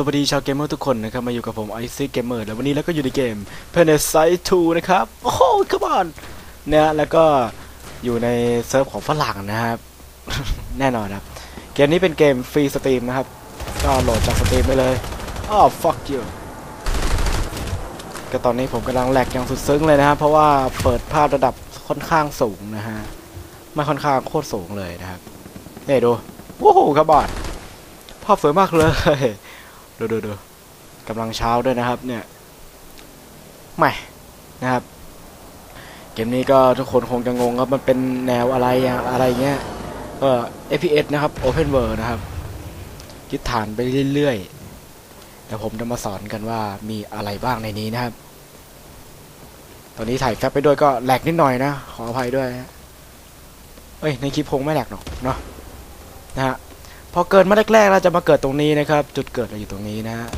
สวัสดีชาวเกมเมอร์ทุกคนนะครับ มาอยู่กับผมไอซิเกมเมอร์แล้ววันนี้เราก็อยู่ในเกม p e n e s i t e 2นะครับ โอ้โหขบอนเนะฮะแล้วก็อยู่ในเซิร์ฟของฝรั่งนะครับ แน่นอนครับ เกมนี้เป็นเกมฟรีสตรีมนะครับ ก็โหลดจากสตรีมไปเลยอ้าว fuck you ก็ตอนนี้ผมกำลังแหลกอย่างสุดซึ้งเลยนะครับ เพราะว่าเปิดภาพระดับค่อนข้างสูงนะฮะไม่ค่อนข้างโคตรสูงเลยนะครับนี่ดูโอ้โหขบอนภาพสวยมากเลย ดูดูดูกำลังเช้าด้วยนะครับเนี่ยไม่นะครับ เกมนี้ก็ทุกคนคงจะงงครับ มันเป็นแนวอะไรอะอะไรเงี้ยก็ FPS นะครับ Open World นะครับยึดฐานไปเรื่อยๆแต่ผมจะมาสอนกันว่ามีอะไรบ้างในนี้นะครับ ตอนนี้ถ่ายแฟบไปด้วยก็แหลกนิดหน่อยนะ ขออภัยด้วย เอ้ย ในคลิปคงไม่แหลกหรอกเนาะนะฮะ อเกิดมาแรกๆเราจะมาเกิดตรงนี้นะครับ จุดเกิดเราอยู่ตรงนี้นะฮะ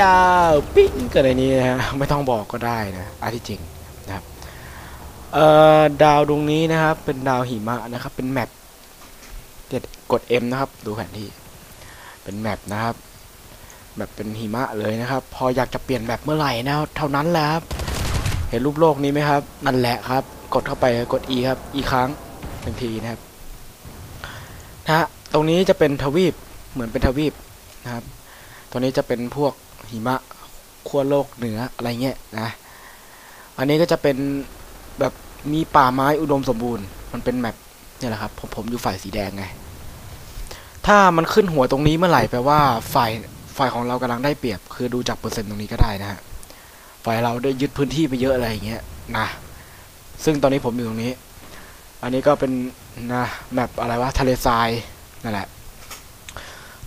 ยาวปิ้งเกิดในนี้นะฮะไม่ต้องบอกก็ได้นะอันที่จริงนะครับเอ่อดาวดวงนี้นะครับเป็นดาวหิมะนะครับ เป็นแมปเดี๋ยวกด M นะครับ ดูแผนที่ เป็นแมปนะครับแบบเป็นหิมะเลยนะครับ พออยากจะเปลี่ยนแมปเมื่อไหร่นะเท่านั้นแหละครับเห็นรูปโลกนี้ไหมครับ นั่นแหละครับ กดเข้าไปกด E ครับ E ครั้งหนึ่งทีนะครับ นะฮะตรงนี้จะเป็นทวีปเหมือนเป็นทวีปนะครับตรงนี้จะเป็นพวกหิมะขั้วโลกเหนืออะไรเงี้ยนะอันนี้ก็จะเป็นแบบมีป่าไม้อุดมสมบูรณ์ มันเป็นแมปเนี่ยแหละครับผมผมอยู่ฝ่ายสีแดงไง ถ้ามันขึ้นหัวตรงนี้เมื่อไหร่แปลว่าฝ่ายฝ่ายของเรากำลังได้เปรียบ คือดูจากเปอร์เซ็นต์ตรงนี้ก็ได้นะฮะฝ่ายเราได้ยึดพื้นที่ไปเยอะอะไรอย่างเงี้ยนะซึ่งตอนนี้ผมอยู่ตรงนี้ อันนี้ก็เป็นนะแมปอะไรวะทะเลทรายนั่นแหละ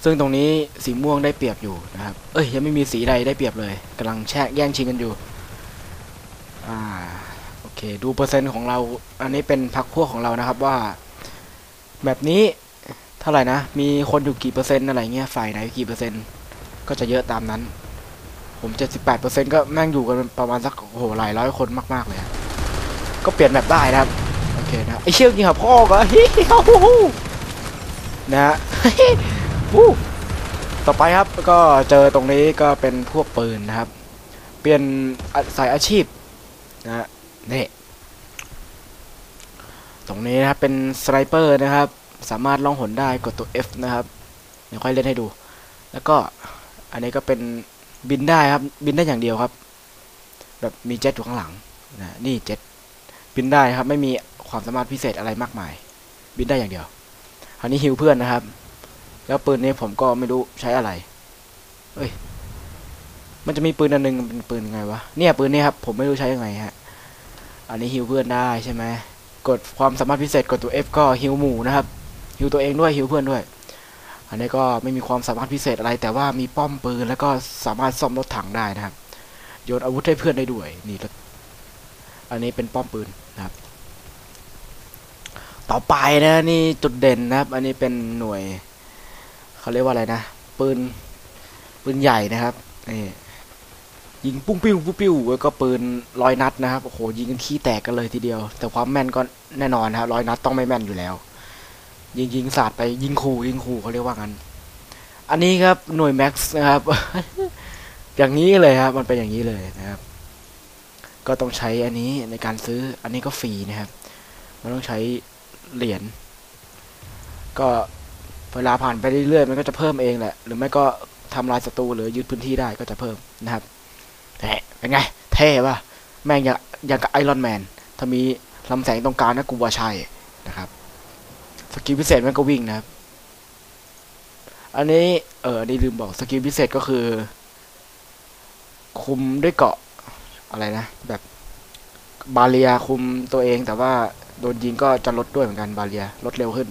ซึ่งตรงนี้สีม่วงได้เปรียบอยู่นะครับ เอ้ยยังไม่มีสีใดได้เปรียบเลยกำลังแช่แย่งชิงกันอยู่ อ่าโอเค ดูเปอร์เซ็นต์ของเรา อันนี้เป็นพักพวกของเรานะครับว่าแบบนี้เท่าไหร่นะ มีคนอยู่กี่เปอร์เซ็นต์อะไรเงี้ยฝ่ายไหนกี่เปอร์เซ็นต์ก็จะเยอะตามนั้น ผม78เปอร์เซ็นต์ก็แม่งอยู่กันประมาณสักโอ้โหหลายร้อยคนมาก ๆ เลย ก็เปลี่ยนแบบได้นะครับ เคนะไอเชี่ยวยิงหาพ่อก็ฮิฮิฮูฮูนะฮะฮู้ต่อไปครับก็เจอตรงนี้ก็เป็นพวกปืนนะครับ เปลี่ยนสายอาชีพนะฮะนี่ตรงนี้นะครับเป็นสไนเปอร์นะครับ สามารถล่องหนได้กดตัว F นะครับเดี๋ยวค่อยเล่นให้ดู แล้วก็อันนี้ก็เป็นบินได้ครับบินได้อย่างเดียวครับ แบบมีเจ็ตอยู่ข้างหลังนะนี่เจ็ตบินได้ครับไม่มี ความสามารถพิเศษอะไรมากมาย บินได้อย่างเดียวอันนี้ฮิวเพื่อนนะครับ แล้วปืนนี้ผมก็ไม่รู้ใช้อะไร เอ้ย มันจะมีปืนอันหนึงเป็นปืนไงวะ เนี่ยปืนนี้ครับผมไม่รู้ใช้ยังไงฮะ อันนี้ฮิวเพื่อนได้ใช่ไหมกดความสามารถพิเศษกดตัว F ก็ฮิวหมู่นะครับฮิวตัวเองด้วยฮิวเพื่อนด้วย อันนี้ก็ไม่มีความสามารถพิเศษอะไร แต่ว่ามีป้อมปืนแล้วก็สามารถซ่อมรถถังได้นะครับโยนอาวุธให้เพื่อนได้ด้วยนี่อันนี้เป็นป้อมปืนนะครับ ต่อไปนะนี่จุดเด่นนะครับ อันนี้เป็นหน่วยเขาเรียกว่าอะไรนะปืนปืนใหญ่นะครับนี่ยิงปุ้งปิ้วปุ้งปิ้วแล้วก็ปืนร้อยนัดนะครับโอ้โหยิงกันขี้แตกกันเลยทีเดียว แต่ความแม่นก็แน่นอนนะครับร้อยนัดต้องไม่แม่นอยู่แล้ว ยิงยิงสาดไปยิงขู่ยิงขู่เขาเรียกว่างั้น อันนี้ครับหน่วยแม็กซ์นะครับ อย่างนี้เลยครับ มันเป็นอย่างนี้เลยนะครับ ก็ต้องใช้อันนี้ในการซื้ออันนี้ก็ฟรีนะครับมันต้องใช้ เหรียญก็เวลาผ่านไปเรื่อยๆมันก็จะเพิ่มเองแหละ หรือไม่ก็ทำลายศัตรูหรือยึดพื้นที่ได้ก็จะเพิ่มนะครับแหมเป็นไง เท่ป่ะ แม่งอย่างอย่างกับไอรอนแมน ถ้ามีลำแสงตรงกลางนะกูว่าใช่นะครับ สกิลพิเศษมันก็วิ่งนะครับ อันนี้เออนี่ลืมบอกสกิลพิเศษก็คือ คุมด้วยเกาะอะไรนะ แบบบาเรียคุมตัวเองแต่ว่า โดนยิงก็จะลดด้วยเหมือนกันบาเรียลดเร็วขึ้น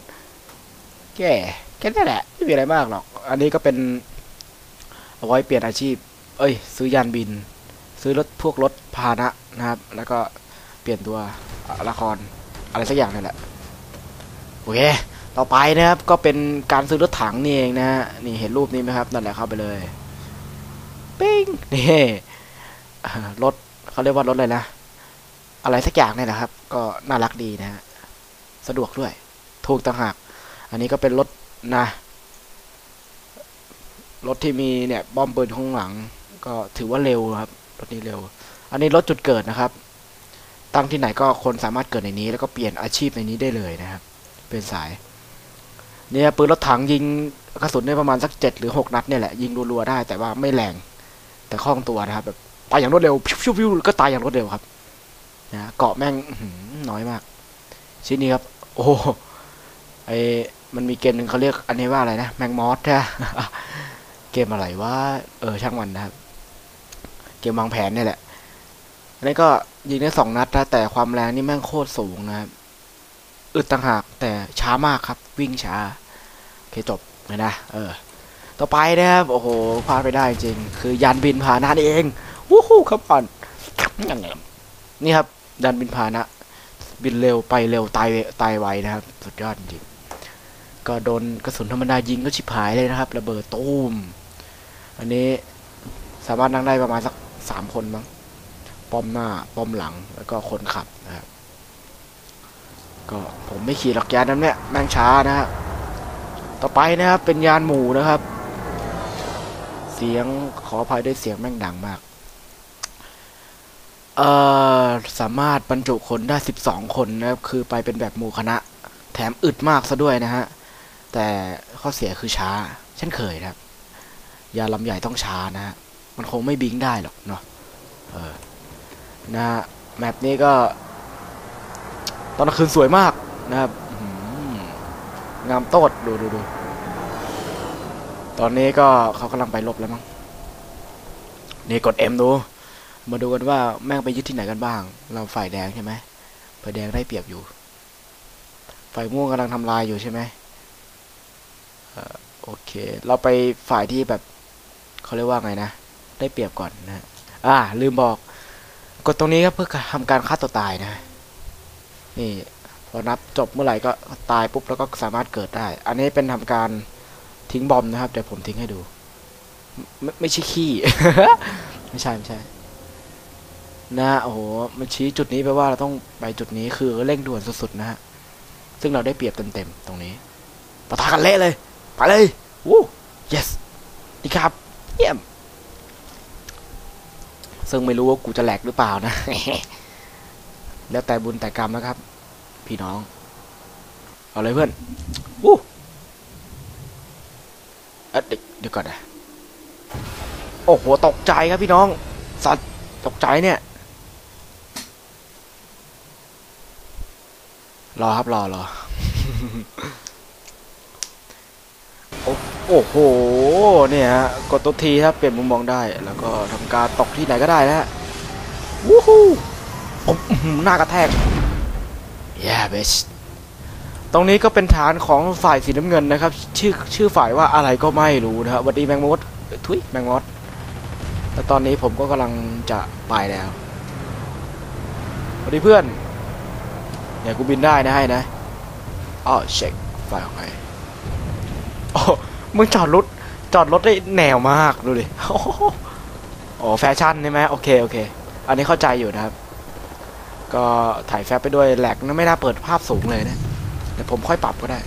แก่แค่นั้นแหละ ไม่มีอะไรมากหรอก อันนี้ก็เป็นเอาไว้เปลี่ยนอาชีพ เอ้ย ซื้อยานบิน ซื้อรถพวกรถพาหนะนะครับ แล้วก็เปลี่ยนตัวละครอะไรสักอย่างนี่แหละโอเคต่อไปนะครับก็เป็นการซื้อรถถังนี่เองนะฮะนี่เห็นรูปนี้ไหมครับนั่นแหละเข้าไปเลยปิ้งนี่รถเขาเรียกว่ารถอะไรนะ อะไรสักอย่างเนี่ยนะครับ ก็น่ารักดีนะฮะสะดวกด้วย ถูกต่างหาก อันนี้ก็เป็นรถนะรถที่มีเนี่ยบอมปืนข้างหลัง ก็ถือว่าเร็วครับรถนี้เร็ว อันนี้รถจุดเกิดนะครับ ตั้งที่ไหนก็คนสามารถเกิดในนี้ แล้วก็เปลี่ยนอาชีพในนี้ได้เลยนะครับ เป็นสาย เนี่ยปืนรถถังยิงกระสุนได้ประมาณสักเจ็ดหรือหกนัดเนี่ยแหละยิงรัวๆได้แต่ว่าไม่แรงแต่คล่องตัวนะครับแบบตายอย่างรวดเร็วพิ้วๆก็ตายอย่างรวดเร็วครับ นะเกาะแม่งน้อยมาก ชิ้นนี้ครับ โอ้ไอมันมีเกมหนึ่งเขาเรียกอันนี้ว่าอะไรนะแมงมอสใช่เกมอะไรว่าเออช่างมันนะครับ เกมวางแผนเนี่ยแหละอันนี้ก็ยิงได้สองนัดนะแต่ความแรงนี่แม่งโคตรสูงนะครับอึดต่างหากแต่ช้ามากครับ วิ่งช้าโอเคจบเลยนะเออ ต่อไปนะครับโอ้โหพลาดไปได้จริง คือยานบินพาหนะนี่เองวู้ฮู้ครับก่อนนี่ครับ ยานบินพานะ บินเร็วไปเร็วตายตายไวนะครับ สุดยอดจริงก็โดนกระสุนธรรมดายิงก็ชิบหายเลยนะครับ ระเบิดตูมอันนี้สามารถนั่งได้ประมาณสักสามคนมั้งป้อมหน้าป้อมหลังแล้วก็คนขับนะครับก็ผมไม่ขี่หลักยานนั้นเนี่ยแม่งช้านะฮะต่อไปนะครับเป็นยานหมูนะครับ เสียงขออภัยด้วยเสียงแม่งดังมาก เอ่อสามารถบรรจุคนได้สิบสองคนนะครับ คือไปเป็นแบบหมู่คณะ แถมอึดมากซะด้วยนะฮะ แต่ข้อเสียคือช้า เช่นเคยนะครับ ยาลำใหญ่ต้องช้านะฮะ มันคงไม่บิงได้หรอกเนาะ เออ นะฮะ แมปนี้ก็ ตอนกลางคืนสวยมากนะครับงามโตดดูดูดู ตอนนี้ก็เขากำลังไปลบแล้วมั้ง นี่กด M ดู มาดูกันว่าแม่งไปยึดที่ไหนกันบ้าง เราฝ่ายแดงใช่ไหมฝ่ายแดงได้เปรียบอยู่ ฝ่ายม่วงกำลังทำลายอยู่ใช่ไหมโอเค เราไปฝ่ายที่แบบเขาเรียกว่าไงนะ ได้เปรียบก่อนนะอ่า ลืมบอก กดตรงนี้ครับเพื่อทำการฆ่าตัวตายนะ นี่ พอนับจบเมื่อไหร่ก็ตายปุ๊บแล้วก็สามารถเกิดได้ อันนี้เป็นทำการทิ้งบอมนะครับเดี๋ยวผมทิ้งให้ดู ไม่ไม่ใช่ขี้ ไม่ใช่ไม่ใช่ นะโอ้โหมันชี้จุดนี้แปลว่าเราต้องไปจุดนี้คือเร่งด่วนสุดๆนะฮะซึ่งเราได้เปรียบเต็มๆตรงนี้ปะทะกันเละเลยไปเลยวู้ yes นี่ครับ เยี่ยม ซึ่งไม่รู้ว่ากูจะแหลกหรือเปล่านะ แล้วแต่บุญแต่กรรมนะครับ พี่น้อง เอาเลยเพื่อนวู้เอ๊ะเดี๋ยวเดี๋ยวก่อนนะโอ้โห ตกใจครับพี่น้อง สัตว์ตกใจเนี่ย รอครับรอรอโอ้โห เนี่ยฮะ กดตัวทีครับ เปลี่ยนมุมมองได้ แล้วก็ทำการตกที่ไหนก็ได้นะฮะ วู้ฮู้โอ้อื้อหือหน้ากระแทก yeah bitch ตรงนี้ก็เป็นฐานของฝ่ายสีน้ำเงินนะครับ ชื่อชื่อฝ่ายว่าอะไรก็ไม่รู้นะครับวัดดีแมงมด ทุยแมงมด แล้วตอนนี้ผมก็กำลังจะไปแล้วสวัสดีเพื่อน เนี่ยกูบินได้นะให้นะอ๋อเช็คไฟล์ของใครโอ้มึงจอดรถจอดรถได้แนวมากดูดิโอ้โหอ๋อแฟชั่นใช่ไหมโอเคโอเค อันนี้เข้าใจอยู่นะครับ ก็ถ่ายแฟบไปด้วยแหลกนะไม่น่าเปิดภาพสูงเลยนะแต่ผมค่อยปรับก็ได้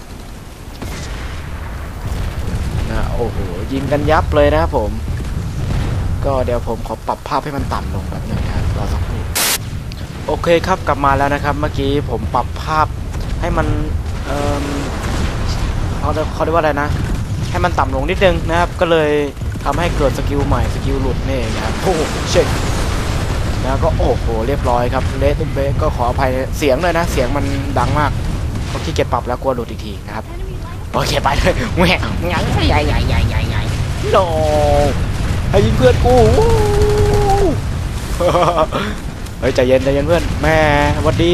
นะโอ้โหยิงกันยับเลยนะครับผม ก็เดี๋ยวผมขอปรับภาพให้มันต่ำลงแบบนึงนะครับรอสัก โอเคครับกลับมาแล้วนะครับ เมื่อกี้ผมปรับภาพให้มันเออเขาเรียกเขาเรียกว่าอะไรนะ ให้มันต่ำลงนิดนึงนะครับ ก็เลยทำให้เกิดสกิลใหม่สกิลหลุดนี่เองนะครับโอ้โหเช็คแล้วก็โอ้โหเรียบร้อยครับเลตุเบก็ขออภัยเสียงเลยนะ เสียงมันดังมากเพราะขี้เกียจปรับแล้วกลัวหลุดอีกทีนะครับโอเคไปเลยแหวกใหญ่ใหญ่ใหญ่ใหญ่ใหญ่ใหญ่โนให้ยิงเพื่อนกู เฮ้ยใจเย็นใจเย็นเพื่อนแม่วันดี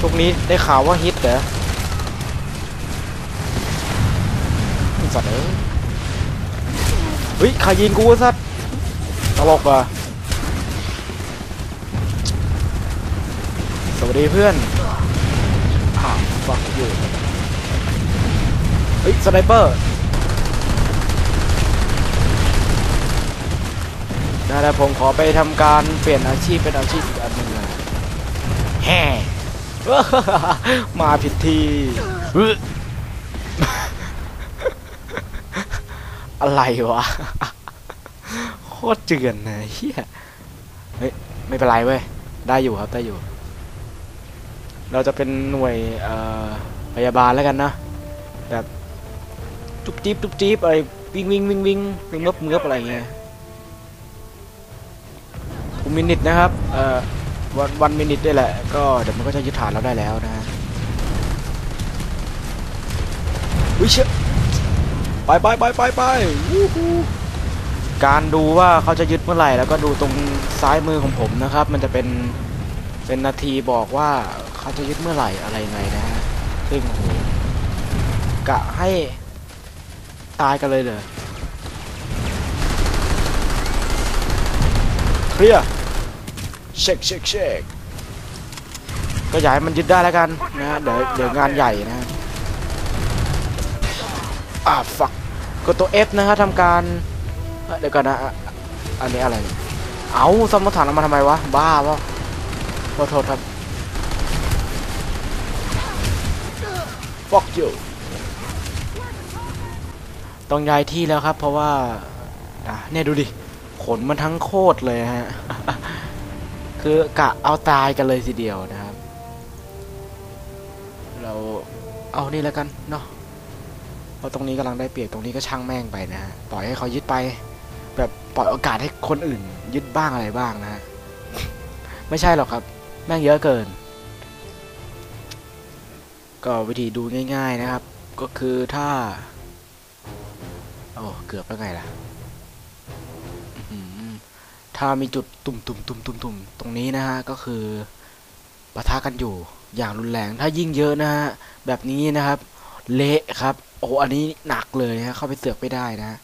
ช่วงนี้ได้ข่าวว่าฮิตเหรอสัตว์เอ้ยเฮ้ยใครยิงกูวะสัตว์ตลกอะสวัสดีเพื่อนอ้าวฟักอยู่เฮ้ยสไนเปอร์ นะแล้วผมขอไปทำการเปลี่ยนอาชีพเป็นอาชีพอีกอันหนึ่งนะแฮ่มาผิดที่อะไรวะโคตรเจือนนะเฮียเฮ้ยไม่เป็นไรเว้ยได้อยู่ครับได้อยู่ เราจะเป็นหน่วยเอ่อพยาบาลแล้วกันนะแบบจุ๊บจิ๊บจุ๊บจิ๊บอะไรวิ่งวิ่งวิ่งวิ่งเงือบเงือบอะไรเงี้ย กูมินิทนะครับ เอ่อวันวันมินิทได้แหละ ก็เดี๋ยวมันก็จะยึดฐานเราได้แล้วนะฮะวิเชยไปไปไปไปไปการดูว่าเขาจะยึดเมื่อไหร่ แล้วก็ดูตรงซ้ายมือของผมนะครับ มันจะเป็นเป็นนาทีบอกว่าเขาจะยึดเมื่อไหร่อะไรไงนะฮะซึ่งโหกะให้ตายกันเลยเลยเคลียร์ เช็คเช็คเช็คก็อยากให้มันยึดได้แล้วกันนะเดี๋ยวเดี๋ยวงานใหญ่นะอ่าฝักกดตัว F นะฮะทำการเดี๋ยวก่อนนะอันนี้อะไรเอาสมมติฐานเอามาทำไมวะ บ้าเปล่าขอโทษครับ fuck you ต้องย้ายที่แล้วครับ เพราะว่าอะเนี่ยดูดิ ขนมันทั้งโคตรเลยฮะ คือกะเอาตายกันเลยทีเดียวนะครับ เราเอานี่แล้วกันเนาะเพราะตรงนี้กำลังได้เปรียบตรงนี้ก็ช่างแม่งไปนะฮะปล่อยให้เขายึดไป แบบปล่อยโอกาสให้คนอื่น ยึดบ้างอะไรบ้างนะฮะไม่ใช่หรอกครับ แม่งเยอะเกิน ก็วิธีดูง่าย ๆนะครับ ก็คือถ้า โอ้เกือบแล้วไงล่ะ ถ้ามีจุดตุ่มตุ่มตุ่มตุ่มตุ่มตรงนี้นะฮะก็คือปะทะกันอยู่อย่างรุนแรง ถ้ายิ่งเยอะนะฮะแบบนี้นะครับ เละครับ โอ้อันนี้หนักเลยฮะเข้าไปเสือกไม่ได้นะ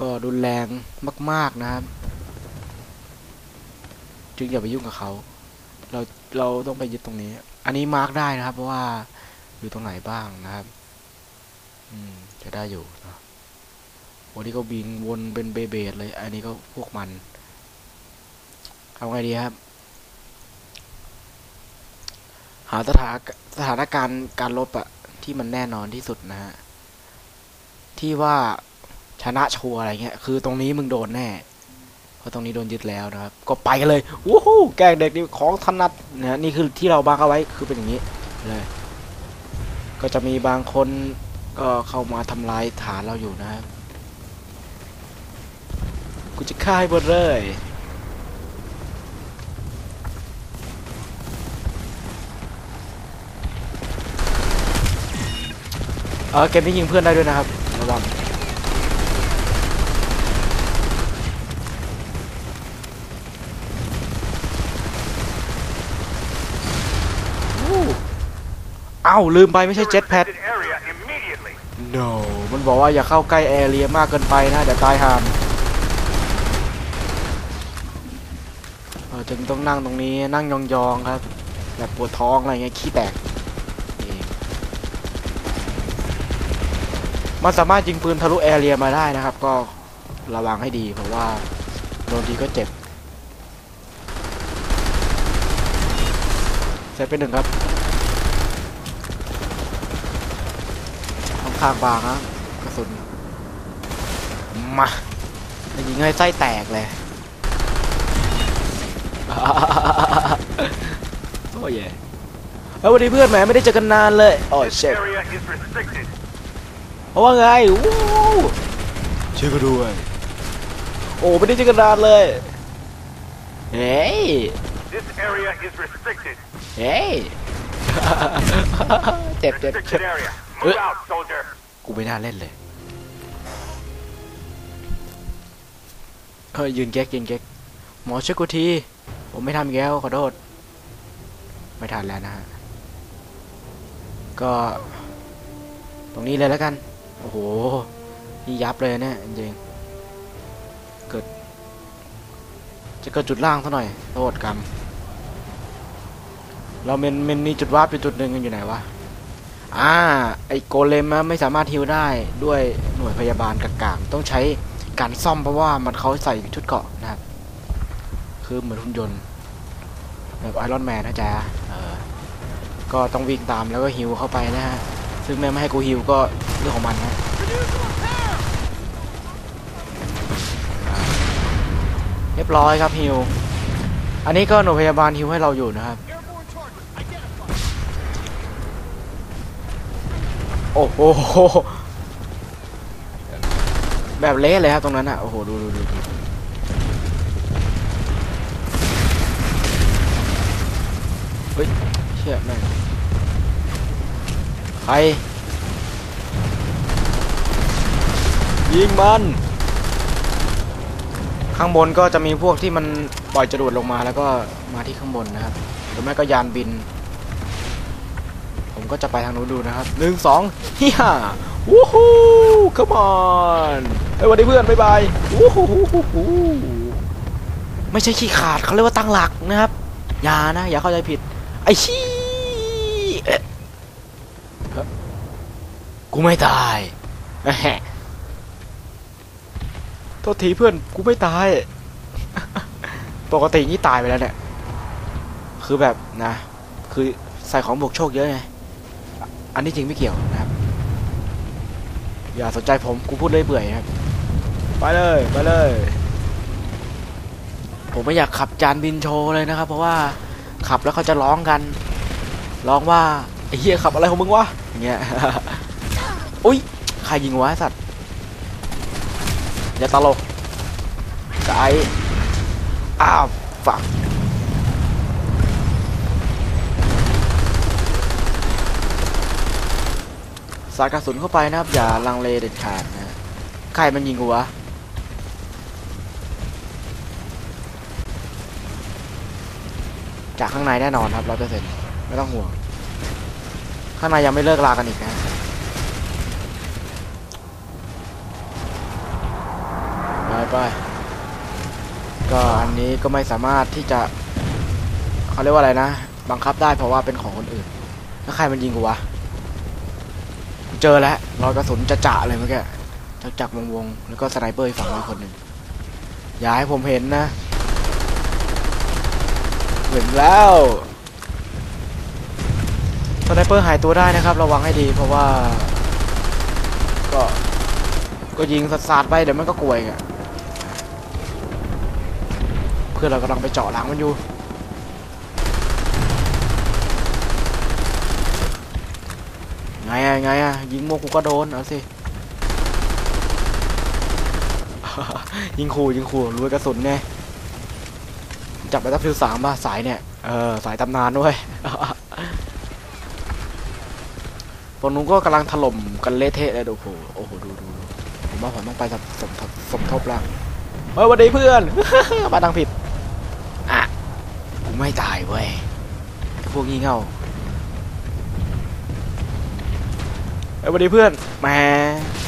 ก็รุนแรงมาก ๆนะครับ จึงอย่าไปยุ่งกับเขาเราเราต้องไปยึดตรงนี้ อันนี้มาร์กได้นะครับ เพราะว่าอยู่ตรงไหนบ้างนะครับ อืม จะได้อยู่นะวันนี้ก็บินวนเป็นเบเบดเลย อันนี้ก็พวกมัน เอาไงดีครับ หาสถานสถานการณ์การลบอะที่มันแน่นอนที่สุดนะฮะ ที่ว่าชนะชัวร์อะไรเงี้ย คือตรงนี้มึงโดนแน่ เพราะตรงนี้โดนยึดแล้วนะครับ ก็ไปกันเลยวู้ฮู้แกงเด็กนี่ของถนัดนะนี่คือที่เราบังเอาไว้คือเป็นอย่างนี้เลยก็จะมีบางคนก็เข้ามาทำลายฐานเราอยู่นะครับ กูจะฆ่าให้หมดเลย ออเกมนี้ยิงเพื่อนได้ด้วยนะครับระวังอู้อ้าวลืมไปไม่ใช่เจ็ตแพด Restricted area immediately. no มันบอกว่าอย่าเข้าใกล้แอเรียมากเกินไปนะเดี๋ยวตายห่ามเออจึงต้องนั่งตรงนี้นั่งยองๆครับ แบบปวดท้องอะไรเงี้ยขี้แตก มันสามารถยิงปืนทะลุแอเรียมาได้นะครับ ก็ระวังให้ดีเพราะว่าโดนทีก็เจ็บเซตไปหนึ่งครับค่อนข้างบางนะกระสุนมาจะยิงให้ไส้แตกเลยโอ้ยแล้ววันนี้เพื่อนแหมไม่ได้เจอกันนานเลยโอ้ยเช็ค area is restricted. เพราะว่าไงวู้ช่วยกันด้วยโอ้ไม่ได้เจอกันนานเลยเฮ้ย This area is restricted. เฮ้ย เจ็บเจ็บเจ็บ Restricted area. Uh. Move out, soldier. กูไม่น่าเล่นเลยเฮ้ยยืนแก๊กยืนแก๊กหมอช่วยกูที ผมไม่ทำอีกแล้วขอโทษ ไม่ทันแล้วนะฮะ ก็ ตรงนี้เลยแล้วกัน โอ้โหนี่ยับเลยเนี่ยจริงๆเกิด จะเกิดจุดล่างซะหน่อยโทษกรรม เราเมนเมนมีจุดวาร์ปอยู่จุดหนึ่งอยู่ไหนวะอ่าไอโกเลมอะไม่สามารถฮิวได้ด้วยหน่วยพยาบาลกากๆต้องใช้การซ่อมเพราะว่ามันเขาใส่ชุดเกาะนะครับ คือเหมือนหุ่นยนต์แบบไอรอนแมนนะจ๊ะก็ต้องวิ่งตามแล้วก็ฮิวเข้าไปนะฮะ ซึ่งแม่ไม่ให้กูฮิวก็เรื่องของมันนะเรียบร้อยครับฮิวอันนี้ก็หน่วยพยาบาลฮิวให้เราอยู่นะครับโอ้โหแบบเละเลยครับตรงนั้นอะโอ้โหดูดูดูเฮ้ยเชี่ยแม่ ใคร ยิงมัน ข้างบนก็จะมีพวกที่มันปล่อยจรวดลงมาแล้วก็มาที่ข้างบนนะครับ หรือไม่ก็ยานบิน ผมก็จะไปทางนู้นดูนะครับหนึ่งสองฮิฮ่าวู้ฮู้ come on เฮ้ยวันนี้เพื่อนบ๊ายบายวู้ฮู้ฮู้ฮู้ไม่ใช่ขี้ขาดเขาเรียกว่าตั้งหลักนะครับ อย่านะ อย่าเข้าใจผิด ไอ้ชี้เอ๊ะเฮ้ย กูไม่ตายแหะโทษทีเพื่อนกูไม่ตาย ปกตินี่ตายไปแล้วเนี่ย คือแบบนะ คือใส่ของบวกโชคเยอะไง อันนี้จริงไม่เกี่ยวนะครับ อย่าสนใจผมกูพูดเรื่อยเปื่อยครับ ไปเลยไปเลย ผมไม่อยากขับจานบินโชว์เลยนะครับ เพราะว่าขับแล้วเขาจะร้องกัน ร้องว่าไอ้เหี้ยขับอะไรของมึงวะอย่างเงี้ย อุ้ยใครยิงวะไอ้สัตว์อย่าตลกไกอ้าวฝักสากระสุนเข้าไปนะครับ อย่าลังเลเด็ดขาดนะใครมันยิงกูวะจากข้างในแน่นอนครับร้อยเปอร์เซ็นต์ไม่ต้องห่วง ข้างในยังไม่เลิกลากันอีกนะ ไปก็อันนี้ก็ไม่สามารถที่จะเขาเรียกว่าอะไรนะ บังคับได้เพราะว่าเป็นของคนอื่นแล้วใครมันยิงกูวะเจอแล้วรอยกระสุนจะจะเลยเมื่อกี้จักจักวงวงๆแล้วก็สไนเปอร์อีกฝั่งอีกคนหนึ่งอย่าให้ผมเห็นนะเห็นแล้วสไนเปอร์หายตัวได้นะครับ ระวังให้ดีเพราะว่า ก็ก็ยิงสัดๆไปเดี๋ยวมันก็กลวยอะ เพื่อนเรากำลังไปเจาะหลังมันอยู่ไงอะไงอะยิงโมกูก็โดนเอาสิยิงขู่ยิงขู่รวยกระสุนไงจับไปตับฟิวสามป่ะสายเนี่ยเออสายตำนานด้วยตรงนู้นก็กำลังถล่มกันเละเทะเลยดูโอ้โหโอ้โหดูดูดูผมว่าผมต้องไปสมสมทบสมทบแล้วเฮ้ยสวันดีเพื่อนมาทางผิด ไม่ตายเว้ยไอ้พวกงี่เง่าไอ้วันดีเพื่อนแหม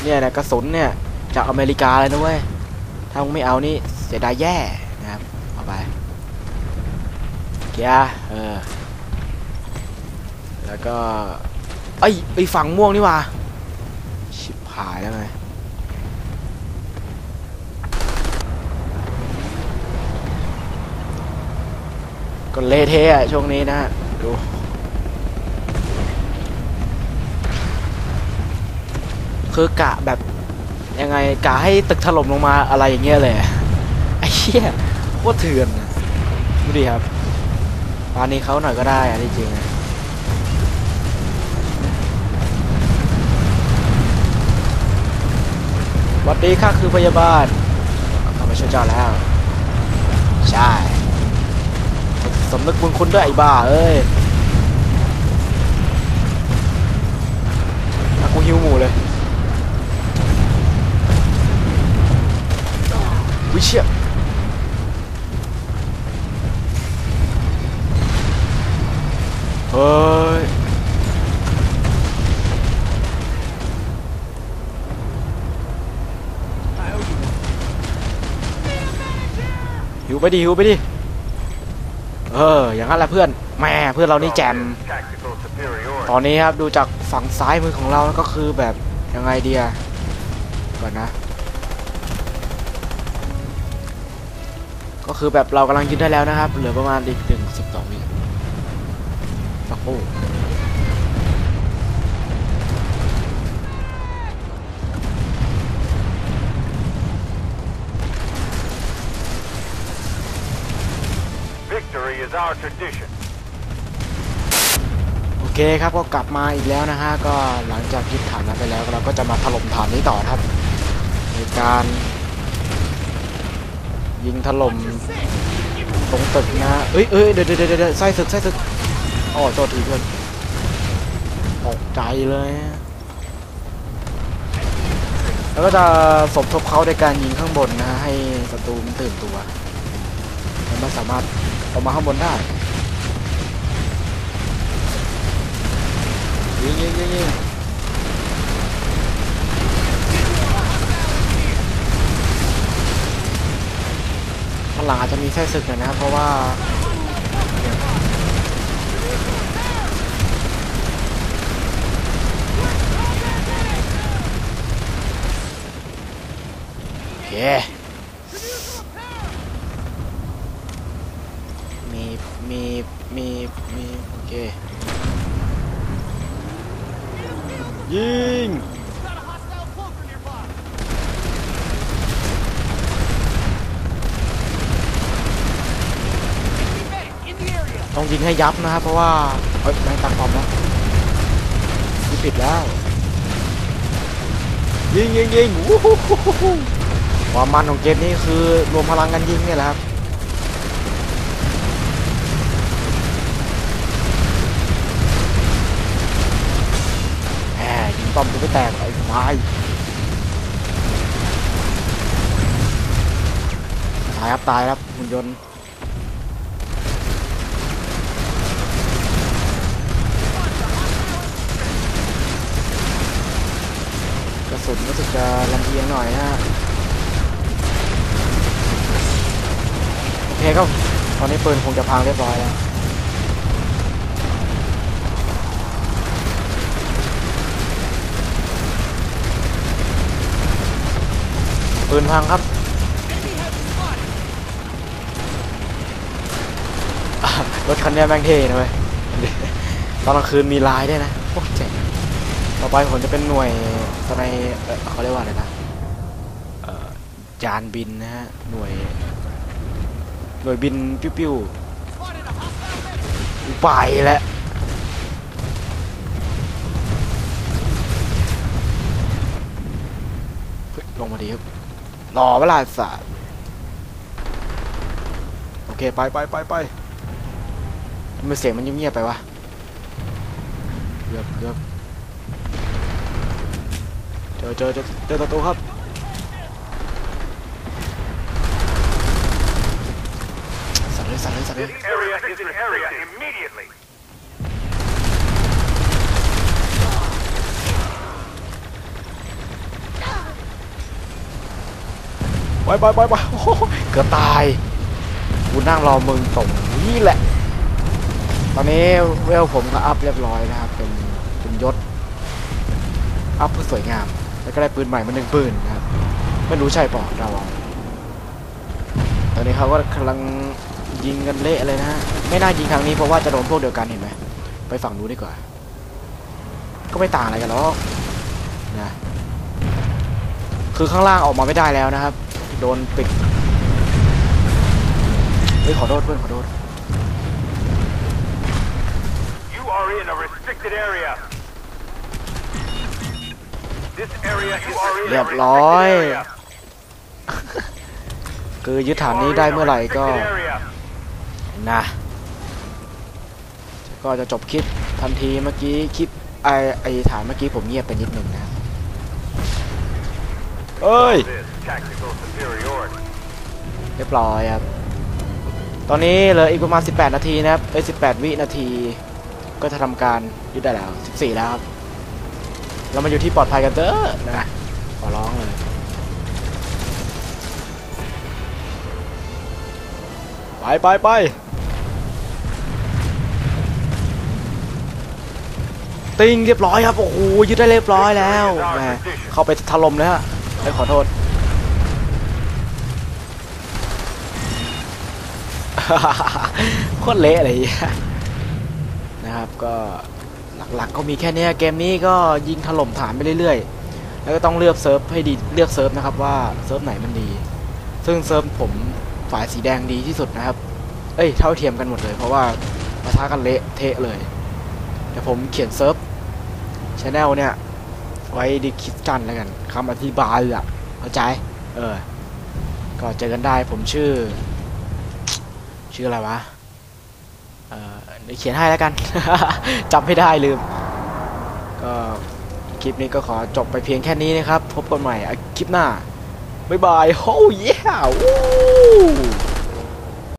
เนี่ยนะกระสุนเนี่ยจากอเมริกาเลยนะเว้ยถ้ามึงไม่เอานี่เสียดายแย่นะครับเอาไปเกียร์เออแล้วก็ไอ้ไอ้ฝั่งม่วงนี่ว่าชิบหายแล้วไง ก็เละเทะช่วงนี้นะฮะดูคือกะแบบยังไงกะให้ตึกถล่มลงมาอะไรอย่างเงี้ยเลยไอ้เหี้ยโคตรเถื่อนนะดูดิครับปานนี้เขาหน่อยก็ได้อะที่จริงอะวัดดีค่ะคือพยาบาลเข้ามาช่วยเจ้าแล้ว ใช่ สมนึกบุญคุณด้วยไอ้บ้าเอ้ยอะกูหิวหมูเลยวิเชียเฮ้ยหิวไปดิหิวไปดิ เออ อย่างนั้นแหละเพื่อนแหม่เพื่อนเรานี่แจม ตอนนี้ครับดูจากฝั่งซ้ายมือของเราก็คือแบบยังไงเดียก่อนนะ ก็คือแบบเรากำลังยึดได้แล้วนะครับ เหลือประมาณอีกหนึ่งสิบสองวิสักครู่ is our tradition. โอเคครับก็กลับมาอีกแล้วนะฮะก็หลังจากยึดฐานนั้นไปแล้วเราก็จะมาถล่มฐานนี้ต่อครับในการยิงถล่มตรงตึกนะเอ้ยเอ้ยเดี๋ยวเดี๋ยวเดี๋ยวเดี๋ยวไส้ศึกไส้ศึกอ๋อโทษทีเพื่อนตกใจเลยแล้วก็จะสมทบเขาในการยิงข้างบนนะฮะให้ศัตรูมันตื่นตัวมันไม่สามารถ ออกมาข้างบนได้ยิงยิงยิงยิงข้างหลังอาจจะมีไส้ศึกหน่อยนะครับเพราะว่าโอเค มี มีมีมีโอเคยิงต้องยิงให้ยับนะครับเพราะว่าเอ้ยไม่งตั้งพร้อมแล้วยิงผิดแล้ว ยิงยิงยิงวู้ฮู้ฮู้ความมันของเกมนี้คือรวมพลังกันยิงเนี่ยแหละครับ ตายครับหุ่นยนต์กระสุนรู้สึกจะลำเอียงหน่อยนะฮะโอเคครับตอนนี้ปืนคงจะพังเรียบร้อยแล้วปืนพังครับ รถคันนี้แม่งเท่นะเว้ยตอนกลางคืนมีลายด้วยนะโคตรเจ๋งต่อไปผมจะเป็นหน่วยสไนเอ่อเขาเรียกว่าอะไรนะจานบินนะฮะหน่วยหน่วยบินปิ้วๆไปแล้วลงมาดีครับรอเวลาสัตว์โอเค ไปไปไปไป ทำไมเสียงมันเงียบๆไปวะเกือบเกือบเจอเจอเจอเจอศัตรูครับสัตว์เลยสัตว์เลยสัตว์เลย This area is an area immediately. ไปไปไปไปโอ้โหเกือบตายกูนั่งรอมึงตรงนี้แหละต อนนี้เวลผมก็อัพเรียบร้อยนะครับ เป็นเป็นยศ อัพเพื่อสวยงาม แล้วก็ได้ปืนใหม่มาหนึ่งปืนนะครับ ไม่รู้ใช่ปล่าเราตอนนี้เขาก็กำลังยิงกันเละเลยนะฮะไม่น่ายิงครั้งนี้เพราะว่าจะโดนพวกเดียวกันเห็นไหม ไปฝั่งนู้นดีกว่า ก็ไม่ต่างอะไรกันหรอกนะ คือข้างล่างออกมาไม่ได้แล้วนะครับ โดนปิด เฮ้ยขอโทษเพื่อนขอโทษ You are in a restricted area. This area is a เรียบร้อย restricted area. คือยึดฐานนี้ได้เมื่อไหร่ก็ Restricted area. นะก็จะจบคลิปทันทีเมื่อกี้คลิปไอไอฐานเมื่อกี้ผมเงียบไปนิดหนึ่งนะเอ้ย This tactical superiority. เรียบร้อยครับ ตอนนี้เหลืออีกประมาณ 18 นาทีนะครับเอ้ย18 วินาที ก็จะทำการยึดได้แล้ว14แล้วครับเรามาอยู่ที่ปลอดภัยกันเถอะนะขอร้องเลยไปไปไปติงเรียบร้อยครับโอ้โหยึดได้เรียบร้อยแล้วแหมเข้าไปถล่มเลยฮะไอ้ขอโทษโคตรเละเงี้ย นะครับก็หลักๆก็มีแค่นี้เกมนี้ก็ยิงถล่มฐานไปเรื่อยๆ แล้วก็ต้องเลือกเซิร์ฟให้ดีเลือกเซิร์ฟนะครับว่าเซิร์ฟไหนมันดี ซึ่งเซิร์ฟผมฝ่ายสีแดงดีที่สุดนะครับ เอ้ยเท่าเทียมกันหมดเลย เพราะว่าปะทะกันเละเทะเลยเดี๋ยวผมเขียนเซิร์ฟชแนลเนี่ยไว้ดีคิดกันแล้วกันคำอธิบายอะเข้าใจ เออ ก็เจอกันได้ผมชื่อ ชื่ออะไรวะ เดี๋ยวเขียนให้แล้วกัน จำไม่ได้ลืม ก็คลิปนี้ก็ขอจบไปเพียงแค่นี้นะครับ พบกันใหม่คลิปหน้า บ๊ายบาย โอ้ยเย้